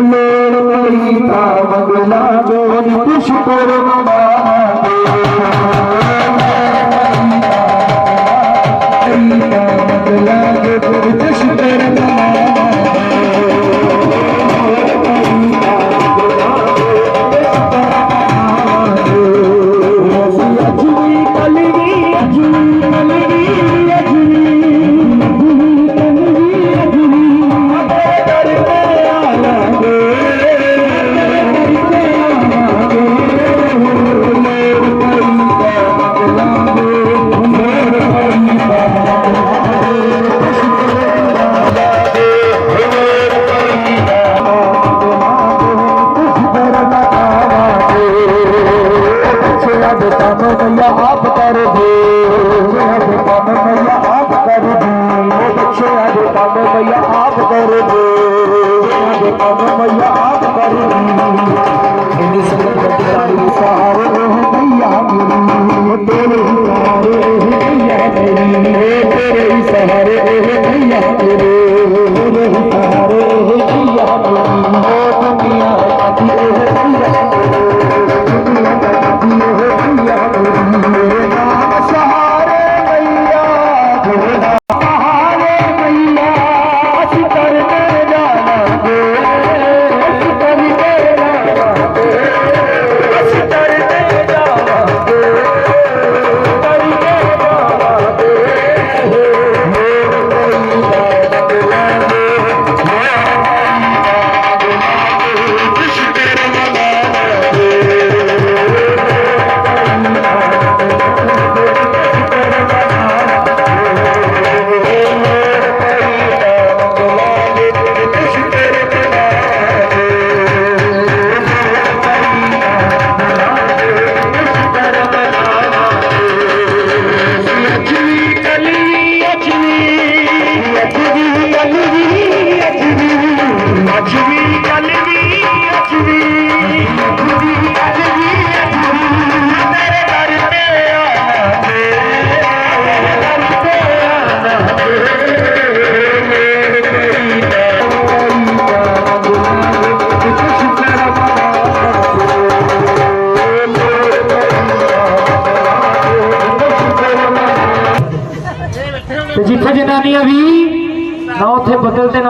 ਲੋੜ ਪਈ ਤਾਂ ਮੰਗਲਾ ਗੋਰੀ ਪੁਸ਼ਕਰ ਅਜੂਈ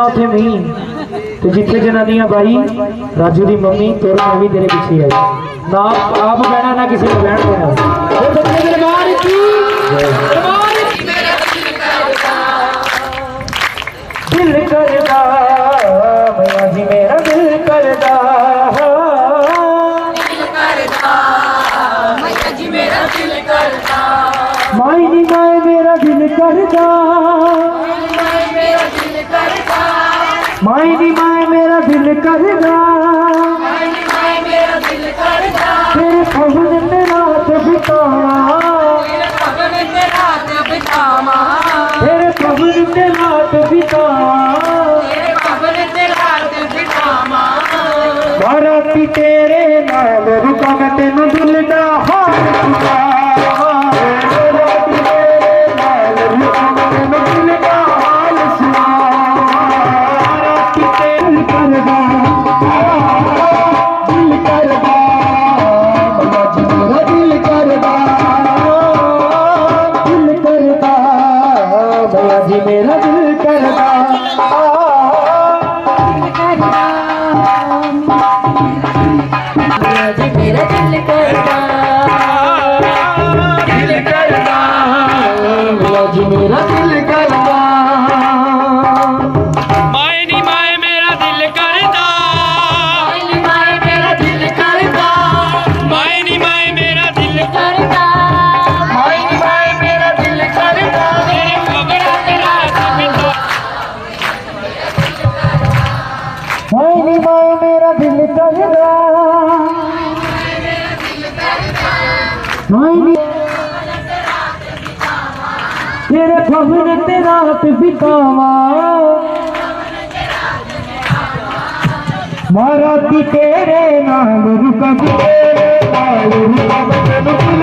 ਉੱਥੇ ਮੀਂਹ ਤੇ ਜਿੱਥੇ ਜਨਾਨੀਆਂ ਬਾਈ ਰਾਜੂ ਦੀ ਮੰਮੀ ਤੇਰੇ ਮੈਂ ਵੀ ਤੇਰੇ ਪਿੱਛੇ ਆਈ ਨਾ ਆਪ ਬਹਿਣਾ ਨਾ ਕਿਸੇ ਨੂੰ ਬਹਿਣ। ਦੇਣਾ ਉਹ ਬੱਚੇ ਦਰਬਾਰ ਕੀ ਦਰਬਾਰ ਕੀ ਦਿਲ ਕਰਦਾ ਮੈਂ ਜੀ ਮੇਰਾ ਦਿਲ ਕਰਦਾ ਮਾਈ ਨੀ ਮਾਏ ਮੇਰਾ ਦਿਲ ਕਰਦਾ। ਮਾਈ ਦੀ ਮਾਏ ਮੇਰਾ ਦਿਲ ਕਰਦਾ। ਤੇਰੇ ਫਗਨ ਤੇ ਰਾਤ ਬਿਤਾਵਾਂ। ਤੇਰੇ ਫਗਨ ਤੇ ਰਾਤ ਬਿਤਾਵਾਂ। ਬਾਰਾਤੀ ਤੇਰੇ ਨਾਲ ਰੁਕਾਂ ਮੈਂ ਤੈਨੂੰ ਦਿਲ ਦਾ ਹਾਲ ਤੇਰੇ ਖਬਰਾਂ ਤੇ ਰਾਤ ਬਿਤਾ ਮਾਰਾਤੀ ਤੇਰੇ ਨਾਲ ਰੁਕਾਂ ਤੇਰੇ ਨਾਲ ਰੁਕਾਂ ਮੈਂ ਤੈਨੂੰ ਦਿਲ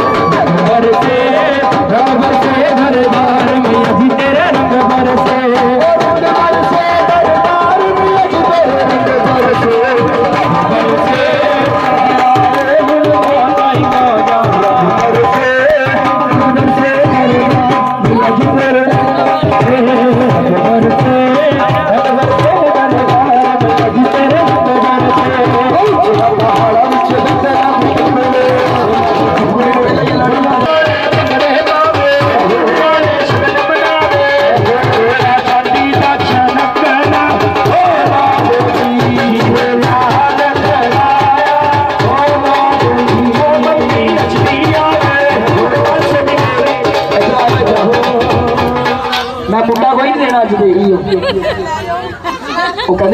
घर से रबर से घरदार में अभी तेरे रंग बरसे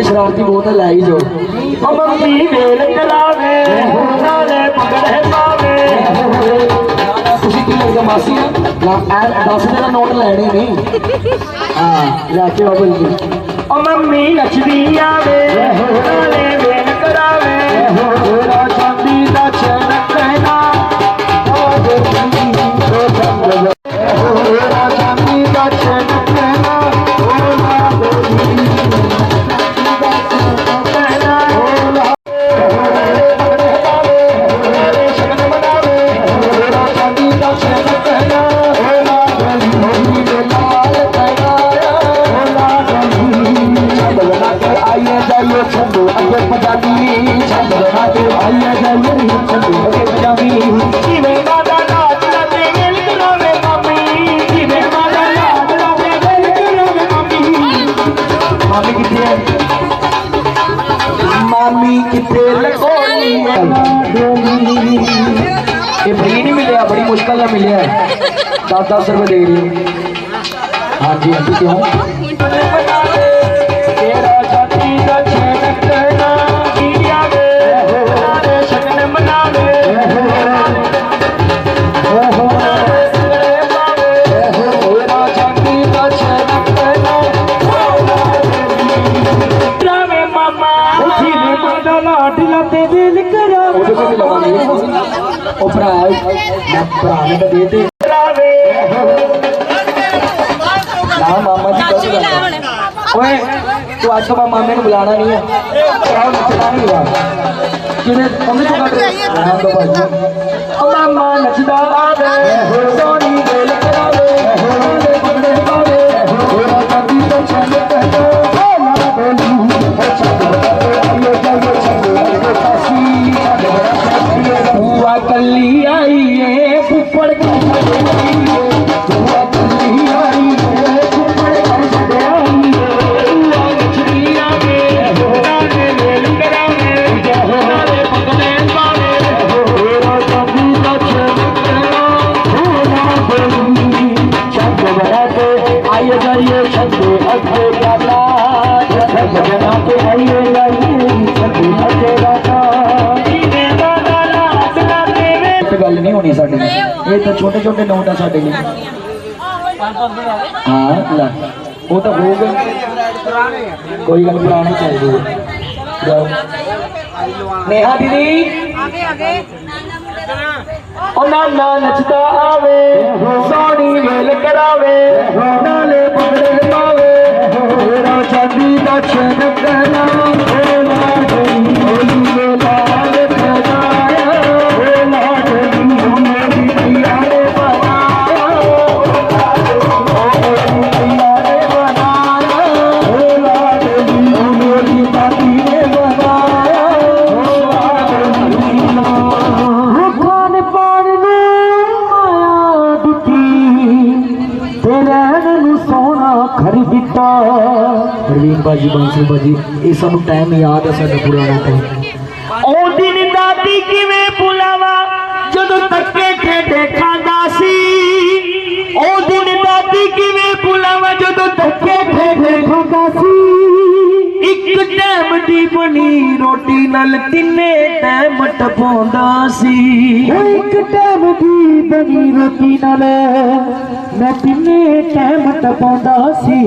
ਤੇ ਸ਼ਰਾਰਤੀ ਬਹੁਤ ਹੈ ਲੈ ਹੀ ਜੋ। ਅਮੰਤੀ ਵੇਲ ਚਲਾਵੇ ਨਾਲੇ ਪਕੜੇ ਪਾਵੇ। ਤੁਸੀਂ ਕੀ ਲੱਗਦਾ ਮਾਸੀ ਆ? ਲਾ ਐ 10 ਦੇ ਨੋਟ ਲੈਣੇ ਨਹੀਂ ਹਾਂ ਲੈ ਕੇ ਆਓ ਜੀ ਓ ਮੰਮੀ ਨੱਚਦੀ ਆਵੇ ਨਾਲੇ ਵੇਲ ਕਰਾਵੇ ਹੋਰਾ ਚਾਂਦੀ ਦਾ ਚੈ दस रुपये दे रही है हाँ जी अभी क्यों ਉਹਨਾਂ ਨੂੰ ਬੁਲਾਣਾ ਨਹੀਂ ਹੈ। ਆਹ ਨੱਚਣਾ ਨਹੀਂ ਯਾਰ ਜਿਹਨੇ ਉਹਨੇ ਤੋਂ ਕੱਟ ਦੋ ਭਾਈ ਉਹ ਮਾਮਾ ਨੱਚਦਾ ਆਵੇ ਸੋਨੀ ਹਾਂ, ਲੈ। ਉਹ ਤਾਂ ਹੋ ਗਏ ਕੋਈ ਗੱਲ ਪੁਰਾਣੇ ਚੱਲਦੀ ਹੈ ਜਾਓ। ਨੇਹਾ ਦੀਦੀ। ਆਗੇ ਆਗੇ ਉਹ ਨਾਨਾ ਨੱਚਦਾ ਆਵੇ ਸੋਹਣੀ ਮੇਲ ਕਰਾਵੇ, ਨਾਲੇ ਪਗੜੇ ਪਾਵੇ ਰਾਜਾ ਦੀ ਦਾ ਛੇ ਕਰਾਵੇ ਨੈਣ ਨੂੰ ਸੋਨਾ ਖਰਬਿੱਟਾ ਰਵੀਨ ਬਾਜੀ ਬਾਂਸਲ ਬਾਜੀ ਇਹ ਸਾਨੂੰ ਟਾਈਮ ਯਾਦ ਹੈ ਸਾਡਾ ਪੁਰਾਣਾ ਟਾਈਮ ਉਹ ਦਿਨ ਦਾਦੀ ਕਿਵੇਂ ਬੁਲਾਵਾ ਜਦੋਂ ਤੱਕੇ ਖੇਡੇ ਖਾਂਦਾ ਸੀ। ਉਹ ਦਿਨ ਦਾਦੀ ਕਿਵੇਂ ਬੁਲਾਵਾ ਜਦੋਂ ਤੱਕੇ ਖੇਡੇ ਖਾਂਦਾ ਸੀ। ਟਾਈਮ ਦੀ ਬਣੀ ਰੋਟੀ ਨਾਲ ਤਿੰਨੇ ਟਾਈਮ ਟਪਾਉਂਦਾ ਸੀ। ਉਹ ਇੱਕ ਟਾਈਮ ਦੀ ਬਣੀ ਰੋਟੀ ਨਾਲ ਮੈਂ ਤਿੰਨੇ ਟਾਈਮ ਟਪਾਉਂਦਾ ਸੀ।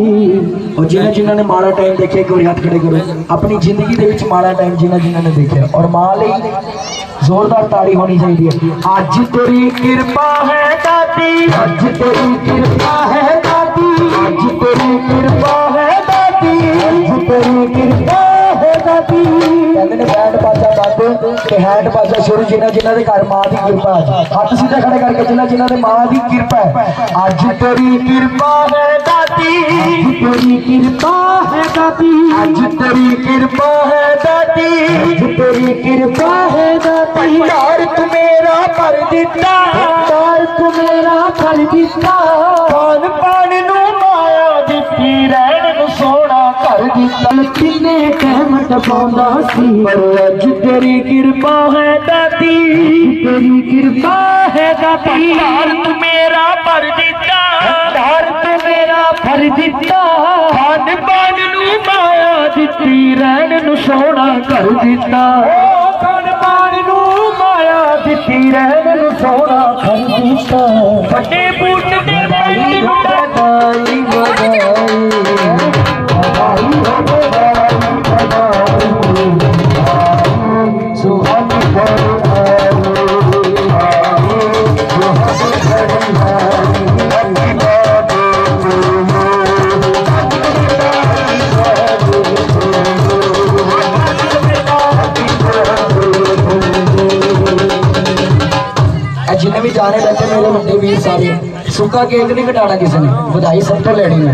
ਔਰ ਜਿਨ੍ਹਾਂ ਜਿਨ੍ਹਾਂ ਨੇ ਮਾੜਾ ਟਾਈਮ ਦੇਖਿਆ ਇੱਕ ਵਾਰੀ ਹੱਥ ਖੜੇ ਕਰੋ। ਆਪਣੀ ਜ਼ਿੰਦਗੀ ਦੇ ਵਿੱਚ ਮਾੜਾ ਟਾਈਮ ਜਿਨ੍ਹਾਂ ਜਿਨ੍ਹਾਂ ਨੇ ਦੇਖਿਆ। ਔਰ ਮਾਂ ਲਈ ਜ਼ੋਰਦਾਰ ਤਾੜੀ ਹੋਣੀ ਚਾਹੀਦੀ ਹੈ। ਅੱਜ ਤੇਰੀ ਕਿਰਪਾ ਹੈ ਦਾਦੀ। ਅੱਜ ਤੇਰੀ ਕਿਰਪਾ ਹੈ ਹੈਂਡ ਬਾਜਾ ਸ਼ੁਰੂ ਜਿਨ੍ਹਾਂ ਜਿਨ੍ਹਾਂ ਦੇ ਘਰ ਮਾਂ ਦੀ ਕਿਰਪਾ ਹੈ। ਹੱਥ ਸਿੱਧੇ ਖੜੇ ਕਰਕੇ ਜਿਨ੍ਹਾਂ ਜਿਨ੍ਹਾਂ ਦੇ ਮਾਂ ਦੀ ਕਿਰਪਾ ਹੈ। ਅੱਜ ਤੇਰੀ ਕਿਰਪਾ ਹੈ ਦਾਦੀ ਤੇਰੀ ਕਿਰਪਾ ਹੈ ਦਾਦੀ ਅੱਜ ਤੇਰੀ ਕਿਰਪਾ ਹੈ ਦਾਦੀ ਅੱਜ ਤੇਰੀ ਕਿਰਪਾ ਹੈ ਦਾਦੀ ਭੰਡਾਰ ਤੂੰ ਮੇਰਾ ਭਰ ਦਿੱਤਾ। ਤਾਰ ਤੂੰ ਮੇਰਾ ਫਲ ਦਿੱਤਾ। ਪਾਣ ਕਰ ਦਿੱਤਾ ਕਿੰਨੇ ਕਹਿਮ ਟਪਾਉਂਦਾ ਸੀ? ਪਰ ਅੱਜ ਤੇਰੀ ਕਿਰਪਾ ਹੈ ਦਾਦੀ। ਤੇਰੀ ਕਿਰਪਾ ਹੈ ਦਾਦੀ। ਭੰਡਾਰ ਤੂੰ ਮੇਰਾ ਭਰ ਦਿੱਤਾ। ਭੰਡਾਰ ਤੂੰ ਮੇਰਾ ਭਰ ਦਿੱਤਾ। ਪਾਣ ਪਾਣ ਨੂੰ ਮਾਇਆ ਦਿੱਤੀ ਰਹਿਣ ਨੂੰ ਸੋਹਣਾ ਕਰ ਦਿੱਤਾ। ਪਾਣ ਪਾਣ ਨੂੰ ਮਾਇਆ ਦਿੱਤੀ ਰਹਿਣ ਨੂੰ ਸੋਹਣਾ ਕਰ ਦਿੱਤਾ। ਵੱਡੇ ਬੂਟ ਦੇ ਪੈਂਟ ਨੂੰ ਵਧਾਈ ਵਧਾਈ جنہیں بھی جانے بیٹھے میرے بڑے ویر سارے سکا کیک نہیں کٹانا کسی نے بدائی سب تو لینی میں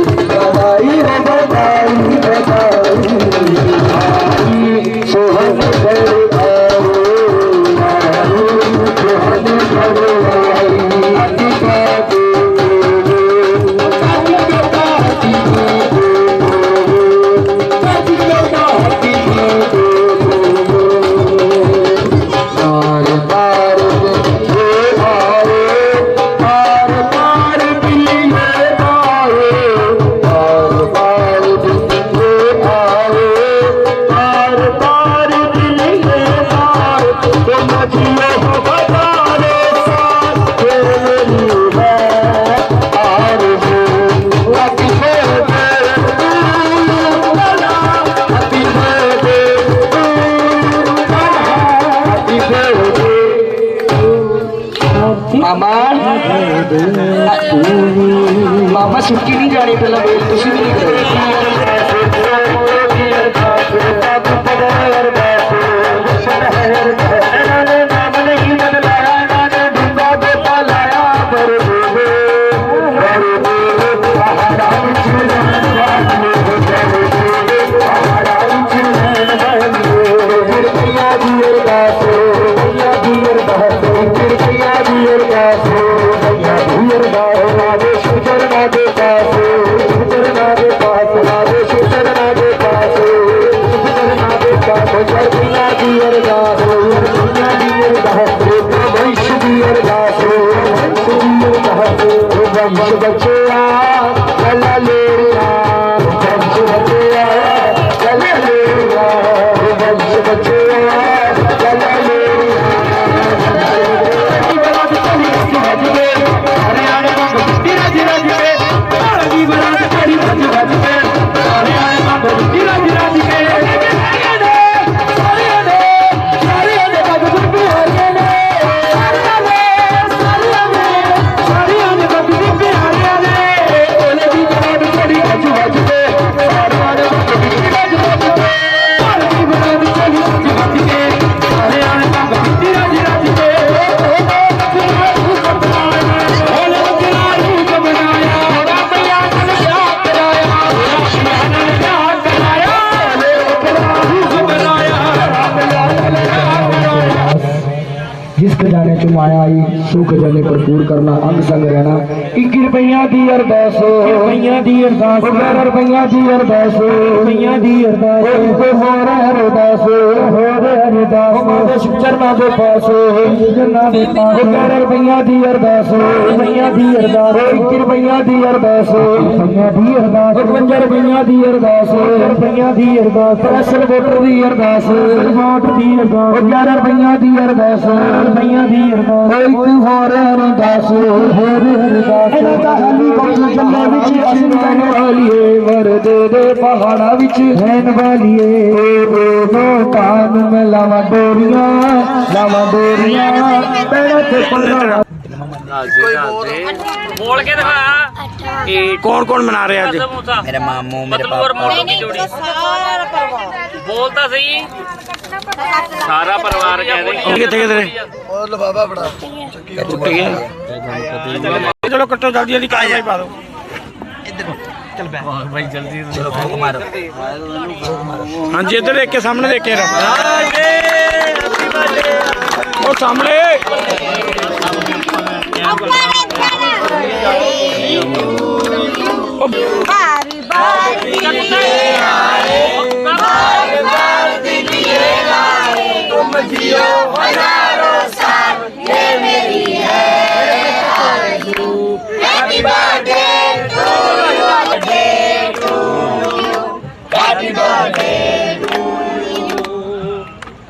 ਆਓ ਮਾਮਾ ਸੁੱਕੀ ਨਹੀਂ ਜਾਣੀ ਪਹਿਲਾਂ ਵੇਲ ਤੁਸੀਂ ਵੀ Let it go. ਅਰਦਾਸ। 11 ਰੁਪਈਆਂ ਦੀ ਅਰਦਾਸ। ਰੁਪਈਆਂ ਦੀ ਅਰਦਾਸ। ਹੋਰ ਅਰਦਾਸ। ਹੋਰ ਅਰਦਾਸ। ਮਾਦੇ ਚਰਨਾਂ ਦੇ ਪਾਸ ਜਨਾਂ ਦੇ ਪਾਸ 11 ਰੁਪਈਆਂ ਦੀ ਅਰਦਾਸ ਰੁਪਈਆਂ ਦੀ ਅਰਦਾਸ 21 ਰੁਪਈਆਂ ਦੀ ਅਰਦਾਸ ਰੁਪਈਆਂ ਦੀ ਅਰਦਾਸ 51 ਰੁਪਈਆਂ ਦੀ ਅਰਦਾਸ ਰੁਪਈਆਂ ਦੀ ਅਰਦਾਸ ਪ੍ਰੈਸ਼ਰ ਵੋਟਰ ਦੀ ਅਰਦਾਸ ਵੋਟ ਦੀ ਅਰਦਾਸ 11 ਰੁਪਈਆਂ ਦੀ ਅਰਦਾਸ ਰੁਪਈਆਂ ਦੀ ਅਰਦਾਸ ਕੋਈ ਹੋਰ ਅਰਦਾਸ ਹੋਰ ਅਰਦਾਸ ਇਹਦਾ ਹੈਲੀਕਾਪਟਰ ਚੱਲੇ ਵਿੱਚ ਅਸੀਂ ਵਾਲੀਏ ਵਰਦੇ ਦੇ ਪਹਾੜਾਂ ਵਿੱਚ ਰਹਿਣ ਵਾਲੀਏ ਉਹ ਕਾਨ ਨਵਦੂਰੀਆਂ ਬੜਤ ਪੁੰਨਾ ਕੋਈ ਬੋਲ ਕੇ ਦਿਖਾ ਮਨਾ ਰਿਹਾ ਅੱਜ ਮੇਰੇ ਮਾਮੂ ਮੇਰੇ ਪਾਪਾ ਮੋੜੋ ਦੀ ਜੋੜੀ ਸਾਰਾ ਪਰਿਵਾਰ ਬੋਲ ਸਹੀ ਸਾਰਾ ਪਰਿਵਾਰ ਕਹਿੰਦੇ ਕਿੱਥੇ ਕਿੱਥੇ ਉਹ ਲਫਾਫਾ ਫੜਾ ਟੁੱਟ ਗਿਆ ਚਲੋ ਕੱਟੋ ਜਲਦੀ ਜਲਦੀ ਕਾਈ ਪਾ ਦੋ ਇੱਧਰ ਚੱਲ ਬੈ ਭਾਈ ਜਲਦੀ ਚਲੋ ਭੋਗ ਮਾਰੋ ਹਾਂਜੀ ਇੱਧਰ ਦੇਖ ਕੇ ਸਾਹਮਣੇ ਦੇਖ। ਕੇ ਰੱਖ وہ سامنے باری باری آئے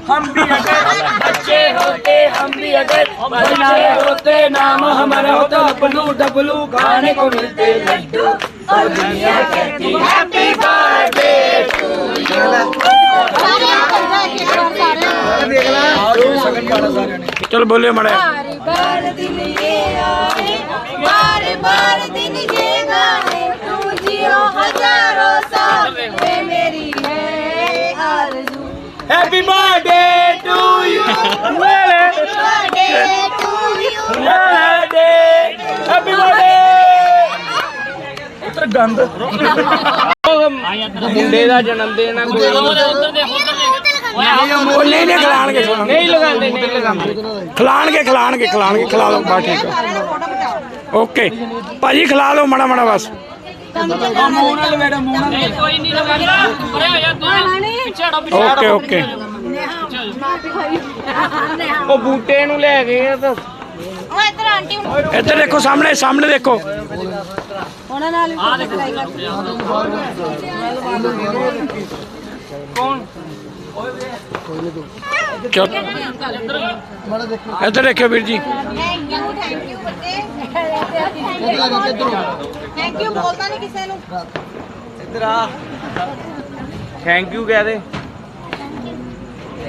ہم بھی ہوتے ہم بھی اگر ہوتے نام ہمارا ہوتا ڈبلو کھانے کو ملتے لڈو اور دنیا کہتی ہیپی ٹو یو چل مڑے۔ بار دن یہ آئے بار بار دن یہ گانے تو جیو ہزاروں سال میری ہے آرزو۔ Happy day to you. Happy birthday to you. Birthday. Happy birthday. ਉਤਰ ਗੰਦ ਮੁੰਡੇ ਦਾ ਜਨਮ ਦਿਨ ਆ ਕੋਈ ਨਹੀਂ ਨਹੀਂ ਖਲਾਣਗੇ ਨਹੀਂ ਲਗਾਉਂਦੇ ਨਹੀਂ ਲਗਾਉਂਦੇ ਖਲਾਣਗੇ ਖਲਾਣਗੇ ਖਲਾਣਗੇ ਖਲਾ ਲਓ ਬਾ ਠੀਕ ਓਕੇ ਭਾਜੀ ਖਲਾ ਲਓ ਮੜਾ ਮੜਾ ਬਸ ਮੂੰਹ ਨਾਲ ਵੇੜਾ ਮੂੰਹ ਨਾਲ ਕੋਈ ਨਹੀਂ ਲਗਾਉਂਦਾ ਓਕੇ ਓਕੇ ਉਹ ਬੂਟੇ ਨੂੰ ਲੈ ਗਏ ਤਾਂ। ਉਹ ਇੱਧਰ ਆਂਟੀ ਇੱਧਰ ਦੇਖੋ ਸਾਹਮਣੇ ਸਾਹਮਣੇ ਦੇਖੋ। ਉਹਨਾਂ ਨਾਲ ਚਲੋ ਇੱਧਰ ਦੇਖਿਓ ਵੀਰ ਜੀ। ਥੈਂਕ ਯੂ ਥੈਂਕ ਯੂ ਬੱਤੇ ਥੈਂਕ ਯੂ ਬੋਲਦਾ ਨਹੀਂ ਕਿਸੇ ਨੂੰ। ਥੈਂਕ ਯੂ ਕਹਿ ਦੇ।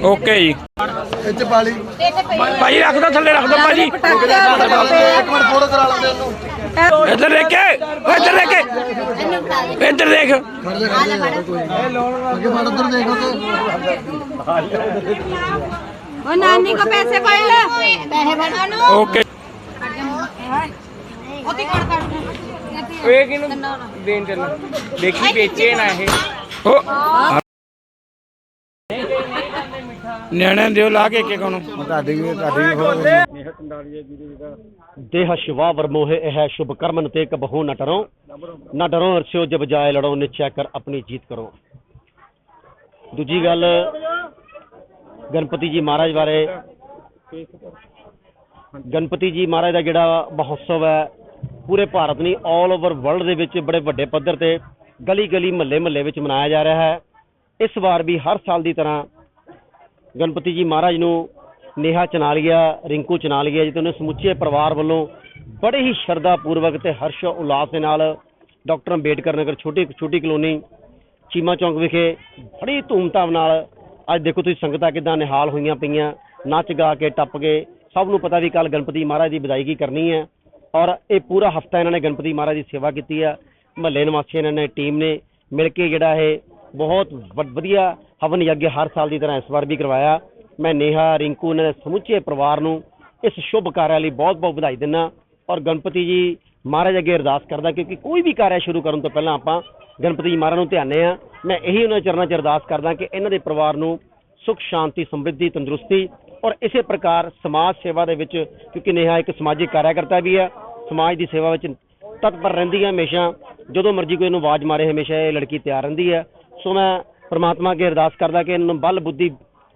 ਓਕੇ ਜੀ। ਇੱਥੇ ਪਈ ਭਾਜੀ ਰੱਖ ਦੋ ਥੱਲੇ ਰੱਖ ਦੋ ਭਾਜੀ ਇੱਕ ਮਿੰਟ ਫੋਟੋ ਕਰਾ ਲੈਂਦੇ ਉਹਨੂੰ ਇੱਧਰ ਦੇਖ ਕੇ ਓ ਇੱਧਰ ਦੇਖ ਕੇ। ਇੱਧਰ ਦੇਖ। ਅੱਗੇ ਫੜ ਉੱਧਰ ਦੇਖੋ ਤੇ ਉਹ ਨਾਨੀ ਕੋ ਪੈਸੇ ਫੜ ਲੈ। ਪੈਸੇ ਫੜ। ਨੂੰ ਓਕੇ। ਉਹਦੀ ਕੜ ਕੜ ਓਏ ਕਿਨੂੰ ਦੇਣ ਚੱਲ ਦੇਖੀ ਵੇਚੇ ਨਾ ਇਹ। ਓ। ਨਿਆਣਿਆਂ ਦਿਓ ਲਾ ਕੇ ਇੱਕ ਇੱਕ ਨੂੰ ਤੁਹਾਡੀ ਵੀ ਤੁਹਾਡੀ ਵੀ ਫੋਟੋ ਦੇਹ ਸ਼ਿਵਾ ਵਰਮੋਹ ਇਹ ਹੈ ਸ਼ੁਭ ਕਰਮਨ ਤੇ ਕਬਹੂ ਨ ਡਰੋ। ਨ ਡਰੋ ਅਰਸਿਓ ਜਬ ਜਾਏ ਲੜੋ ਨਿਚੈ ਕਰ ਆਪਣੀ ਜੀਤ ਕਰੋ। ਦੂਜੀ ਗੱਲ ਗਣਪਤੀ ਜੀ ਮਹਾਰਾਜ ਬਾਰੇ। ਗਣਪਤੀ ਜੀ ਮਹਾਰਾਜ ਦਾ ਜਿਹੜਾ ਮਹੋਤਸਵ ਹੈ ਪੂਰੇ ਭਾਰਤ ਨਹੀਂ 올 ਓਵਰ ਵਰਲਡ ਦੇ ਵਿੱਚ ਬੜੇ ਵੱਡੇ ਪੱਧਰ ਤੇ ਗਲੀ ਗਲੀ ਮਹੱਲੇ ਮਹੱਲੇ ਵਿੱਚ ਮਨਾਇਆ ਜਾ ਰਿਹਾ ਹੈ। ਇਸ ਵਾਰ ਵੀ ਹਰ ਸਾਲ ਦੀ ਤਰ੍ਹਾਂ ਗਣਪਤੀ ਜੀ ਮਹਾਰਾਜ ਨੂੰ ਨੇਹਾ ਚਨਾਲੀਆ, ਰਿੰਕੂ ਚਨਾਲੀਆ ਜੀ ਤੇ ਉਹਨੇ ਸਮੁੱਚੇ ਪਰਿਵਾਰ ਵੱਲੋਂ ਬੜੇ ਹੀ ਸ਼ਰਧਾ ਪੂਰਵਕ ਤੇ ਹਰਸ਼ ਉਲਾਸ ਦੇ ਨਾਲ ਡਾਕਟਰ ਅੰਬੇਡਕਰ ਨਗਰ ਛੋਟੀ ਛੋਟੀ ਕਲੋਨੀ ਚੀਮਾ ਚੌਂਕ ਵਿਖੇ ਬੜੀ ਧੂਮਧਾਮ ਨਾਲ ਅੱਜ ਦੇਖੋ ਤੁਸੀਂ ਸੰਗਤਾਂ ਕਿਦਾਂ ਨਿਹਾਲ ਹੋਈਆਂ ਪਈਆਂ, ਨੱਚ ਗਾ ਕੇ ਟੱਪ ਕੇ, ਸਭ ਨੂੰ ਪਤਾ ਵੀ ਕੱਲ ਗਣਪਤੀ ਮਹਾਰਾਜ ਦੀ ਵਿਦਾਇਗੀ ਕਰਨੀ ਹੈ ਔਰ ਇਹ ਪੂਰਾ ਹਫਤਾ ਇਹਨਾਂ ਨੇ ਗਣਪਤੀ ਮਹਾਰਾਜ ਦੀ ਸੇਵਾ ਕੀਤੀ ਆ, ਮਹੱਲੇ ਨਿਵਾਸੀਆਂ ਨੇ ਟੀਮ ਨੇ ਮਿਲ ਕੇ ਜਿਹੜਾ ਇਹ ਬਹੁਤ ਵ- ਵਧੀਆ ਹਵਨ ਯੱਗ ਹਰ ਸਾਲ ਦੀ ਤਰ੍ਹਾਂ ਇਸ ਵਾਰ ਵੀ ਕਰਵਾਇਆ। ਮੈਂ ਨੇਹਾ, ਰਿੰਕੂ ਇਹਨਾਂ ਦੇ ਸਮੁੱਚੇ ਪਰਿਵਾਰ ਨੂੰ ਇਸ ਸ਼ੁਭ ਕਾਰਿਆ ਲਈ ਬਹੁਤ ਬਹੁਤ ਵਧਾਈ ਦਿੰਦਾ ਔਰ ਗਣਪਤੀ ਜੀ ਮਹਾਰਾਜ ਅੱਗੇ ਅਰਦਾਸ ਕਰਦਾ ਕਿਉਂਕਿ ਕੋਈ ਵੀ ਕਾਰਿਆ ਸ਼ੁਰੂ ਕਰਨ ਤੋਂ ਪਹਿਲਾਂ ਆਪਾਂ ਗਣਪਤੀ ਜੀ ਮਹਾਰਾਜ ਨੂੰ ਧਿਆਨੇ ਆ। ਮੈਂ ਇਹੀ ਉਹਨਾਂ ਚਰਨਾਂ 'ਚ ਅਰਦਾਸ ਕਰਦਾ ਕਿ ਇਹਨਾਂ ਦੇ ਪਰਿਵਾਰ ਨੂੰ ਸੁਖ, ਸ਼ਾਂਤੀ, ਸਮਰਿੱਧੀ, ਤੰਦਰੁਸਤੀ ਔਰ ਇਸੇ ਪ੍ਰਕਾਰ ਸਮਾਜ ਸੇਵਾ ਦੇ ਵਿੱਚ, ਕਿਉਂਕਿ ਨੇਹਾ ਇੱਕ ਸਮਾਜਿਕ ਕਾਰਿਆਕਰਤਾ ਵੀ ਹੈ ਸਮਾਜ ਦੀ ਸੇਵਾ ਵਿੱਚ ਤਤਪਰ ਰਹਿੰਦੀ ਹੈ ਹਮੇਸ਼ਾ। ਜਦੋਂ ਮਰਜ਼ੀ ਕੋਈ ਇਹਨੂੰ ਆਵਾਜ਼ ਮਾਰੇ, ਹਮੇਸ਼ਾ ਇਹ ਲੜਕੀ ਤਿਆਰ ਰਹਿੰਦੀ ਹੈ ਸੋ ਮੈਂ ਪ੍ਰਮਾਤਮਾ ਅੱਗੇ ਅਰਦਾਸ ਕਰਦਾ ਕਿ ਇਹਨਾਂ ਨੂੰ ਬਲ ਬੁੱਧੀ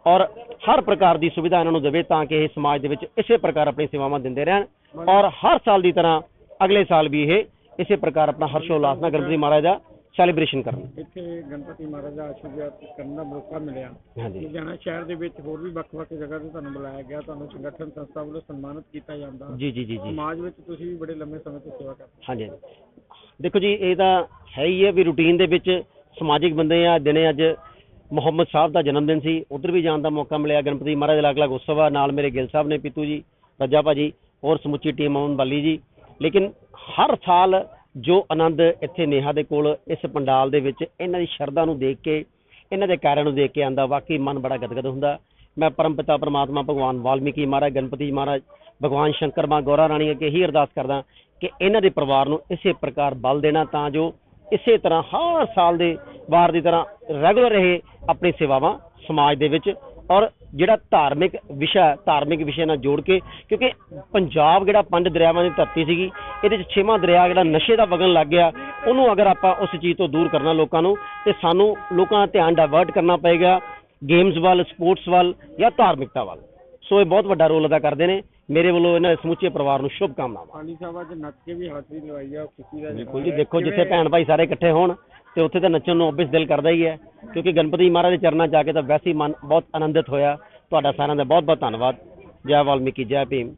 ਔਰ ਹਰ ਪ੍ਰਕਾਰ ਦੀ ਸੁਵਿਧਾ ਇਹਨਾਂ ਨੂੰ ਦੇਵੇ ਤਾਂ ਕਿ ਇਹ ਸਮਾਜ ਦੇ ਵਿੱਚ ਇਸੇ ਪ੍ਰਕਾਰ ਆਪਣੀ ਸੇਵਾਵਾਂ ਦਿੰਦੇ ਰਹਿਣ ਔਰ ਹਰ ਸਾਲ ਦੀ ਤਰ੍ਹਾਂ ਅਗਲੇ ਸਾਲ ਵੀ ਇਹ ਇਸੇ ਪ੍ਰਕਾਰ ਆਪਣਾ ਹਰਸ਼ੋਲਾਸ ਨਾਲ ਗਣਪਤੀ ਮਹਾਰਾਜ ਦਾ ਸੈਲੀਬ੍ਰੇਸ਼ਨ ਕਰਨ। ਇੱਥੇ ਗਣਪਤੀ ਮਹਾਰਾਜ ਦਾ ਆਸ਼ੀਰਵਾਦ ਕਰਨ ਦਾ ਮੌਕਾ ਮਿਲਿਆ। ਹਾਂਜੀ। ਲੁਧਿਆਣਾ ਸ਼ਹਿਰ ਦੇ ਵਿੱਚ ਹੋਰ ਵੀ ਵੱਖ-ਵੱਖ ਜਗ੍ਹਾ ਤੇ ਤੁਹਾਨੂੰ ਬੁਲਾਇਆ ਗਿਆ। ਤੁਹਾਨੂੰ ਸੰਗਠਨ ਸੰਸਥਾ ਵੱਲੋਂ ਸਨਮਾਨਿਤ ਕੀਤਾ ਜਾਂਦਾ। ਜੀ ਜੀ ਜੀ ਸਮਾਜ ਵਿੱਚ ਤੁਸੀਂ ਵੀ ਬੜੇ ਲੰਮੇ ਸਮੇਂ ਤੋਂ ਸੇਵਾ ਕਰਦੇ ਹਾਂਜੀ। ਦੇਖੋ ਜੀ ਇਹ ਤਾਂ ਹੈ ਹੀ ਹੈ ਵੀ ਰੂਟੀਨ ਦੇ ਵਿੱਚ ਸਮਾਜਿਕ ਬੰਦੇ ਆ ਦਿਨੇ ਅੱਜ ਮੁਹੰਮਦ ਸਾਹਿਬ ਦਾ ਜਨਮ ਦਿਨ ਸੀ। ਉਧਰ ਵੀ ਜਾਣ ਦਾ ਮੌਕਾ ਮਿਲਿਆ। ਗਣਪਤੀ ਮਹਾਰਾਜ ਅਲੱਗ-ਅਲੱਗ ਉਤਸਵ ਆ। ਨਾਲ ਮੇਰੇ ਗਿੱਲ ਸਾਹਿਬ ਨੇ, ਪੀਤੂ ਜੀ, ਰੱਜਾ ਭਾਜੀ, ਹੋਰ ਸਮੁੱਚੀ ਟੀਮ ਅਮਨ ਬਾਲੀ ਜੀ। ਲੇਕਿਨ ਹਰ ਸਾਲ ਜੋ ਆਨੰਦ ਇੱਥੇ ਨੇਹਾ ਦੇ ਕੋਲ, ਇਸ ਪੰਡਾਲ ਦੇ ਵਿੱਚ, ਇਹਨਾਂ ਦੀ ਸ਼ਰਧਾ ਨੂੰ ਦੇਖ ਕੇ, ਇਹਨਾਂ ਦੇ ਕਾਰਨ ਨੂੰ ਦੇਖ ਕੇ ਆਂਦਾ ਵਾਕਈ ਮਨ ਬੜਾ ਗਦਗਦ ਹੁੰਦਾ। ਮੈਂ ਪਰਮਪਿਤਾ ਪਰਮਾਤਮਾ ਭਗਵਾਨ ਵਾਲਮੀਕੀ ਮਹਾਰਾਜ, ਗਣਪਤੀ ਮਹਾਰਾਜ, ਭਗਵਾਨ ਸ਼ੰਕਰ ਮਾਂ ਗੌਰਾ ਰਾਣੀ ਅੱਗੇ ਹੀ ਅਰਦਾਸ ਕਰਦਾ ਕਿ ਇਹਨਾਂ ਦੇ ਪਰਿਵਾਰ ਨੂੰ ਇਸੇ ਪ੍ਰਕਾਰ ਬਲ ਦੇਣਾ ਤਾਂ ਜੋ ਇਸੇ ਤਰ੍ਹਾਂ ਹਰ ਸਾਲ ਦੇ ਵਾਰ ਦੀ ਤਰ੍ਹਾਂ ਰੈਗੂਲਰ ਇਹ ਆਪਣੀ ਸੇਵਾਵਾਂ ਸਮਾਜ ਦੇ ਵਿੱਚ ਔਰ ਜਿਹੜਾ ਧਾਰਮਿਕ ਵਿਸ਼ਾ ਧਾਰਮਿਕ ਵਿਸ਼ੇ ਨਾਲ ਜੋੜ ਕੇ, ਕਿਉਂਕਿ ਪੰਜਾਬ ਜਿਹੜਾ ਪੰਜ ਦਰਿਆਵਾਂ ਦੀ ਧਰਤੀ ਸੀਗੀ, ਇਹਦੇ ਚ ਛੇਵਾਂ ਦਰਿਆ ਜਿਹੜਾ ਨਸ਼ੇ ਦਾ ਵਗਣ ਲੱਗ ਗਿਆ, ਉਹਨੂੰ ਅਗਰ ਆਪਾਂ ਉਸ ਚੀਜ਼ ਤੋਂ ਦੂਰ ਕਰਨਾ ਲੋਕਾਂ ਨੂੰ, ਤੇ ਸਾਨੂੰ ਲੋਕਾਂ ਦਾ ਧਿਆਨ ਡਾਇਵਰਟ ਕਰਨਾ ਪਏਗਾ ਗੇਮਸ ਵੱਲ ਸਪੋਰਟਸ ਵੱਲ ਜਾਂ ਧਾਰਮਿਕਤਾ ਵੱਲ। ਸੋ ਇਹ ਬਹੁਤ ਵੱਡਾ ਰੋਲ ਅਦਾ ਕਰਦੇ ਨੇ। ਮੇਰੇ ਵੱਲੋਂ ਇਹਨਾਂ ਦੇ ਸਮੁੱਚੇ ਪਰਿਵਾਰ ਨੂੰ ਸ਼ੁਭ ਕਾਮਨਾਵਾਂ। ਪਾਲੀ ਸਾਹਿਬ ਅੱਜ ਨੱਚ ਕੇ ਵੀ ਹਾਜ਼ਰੀ ਲਵਾਈ ਆ ਖੁਸ਼ੀ ਦਾ ਬਿਲਕੁਲ ਜੀ ਦੇਖੋ ਜਿੱਥੇ ਭੈਣ ਭਾਈ ਸਾਰੇ ਇਕੱਠੇ ਹੋਣ ਤੇ ਉੱਥੇ ਤਾਂ ਨੱਚਣ ਨੂੰ ਓਬਵੀਅਸ ਦਿਲ ਕਰਦਾ ਹੀ ਹੈ ਕਿਉਂਕਿ ਗਣਪਤੀ ਮਹਾਰਾਜ ਦੇ ਚਰਨਾਂ 'ਚ ਜਾ ਕੇ ਤਾਂ ਵੈਸੇ ਹੀ ਮਨ ਬਹੁਤ ਆਨੰਦਿਤ ਹੋਇਆ। ਤੁਹਾਡਾ ਸਾਰਿਆਂ ਦਾ ਬਹੁਤ ਬਹੁਤ ਧੰਨਵਾਦ। ਜੈ ਵਾਲਮੀਕੀ ਜੈ ਭੀਮ।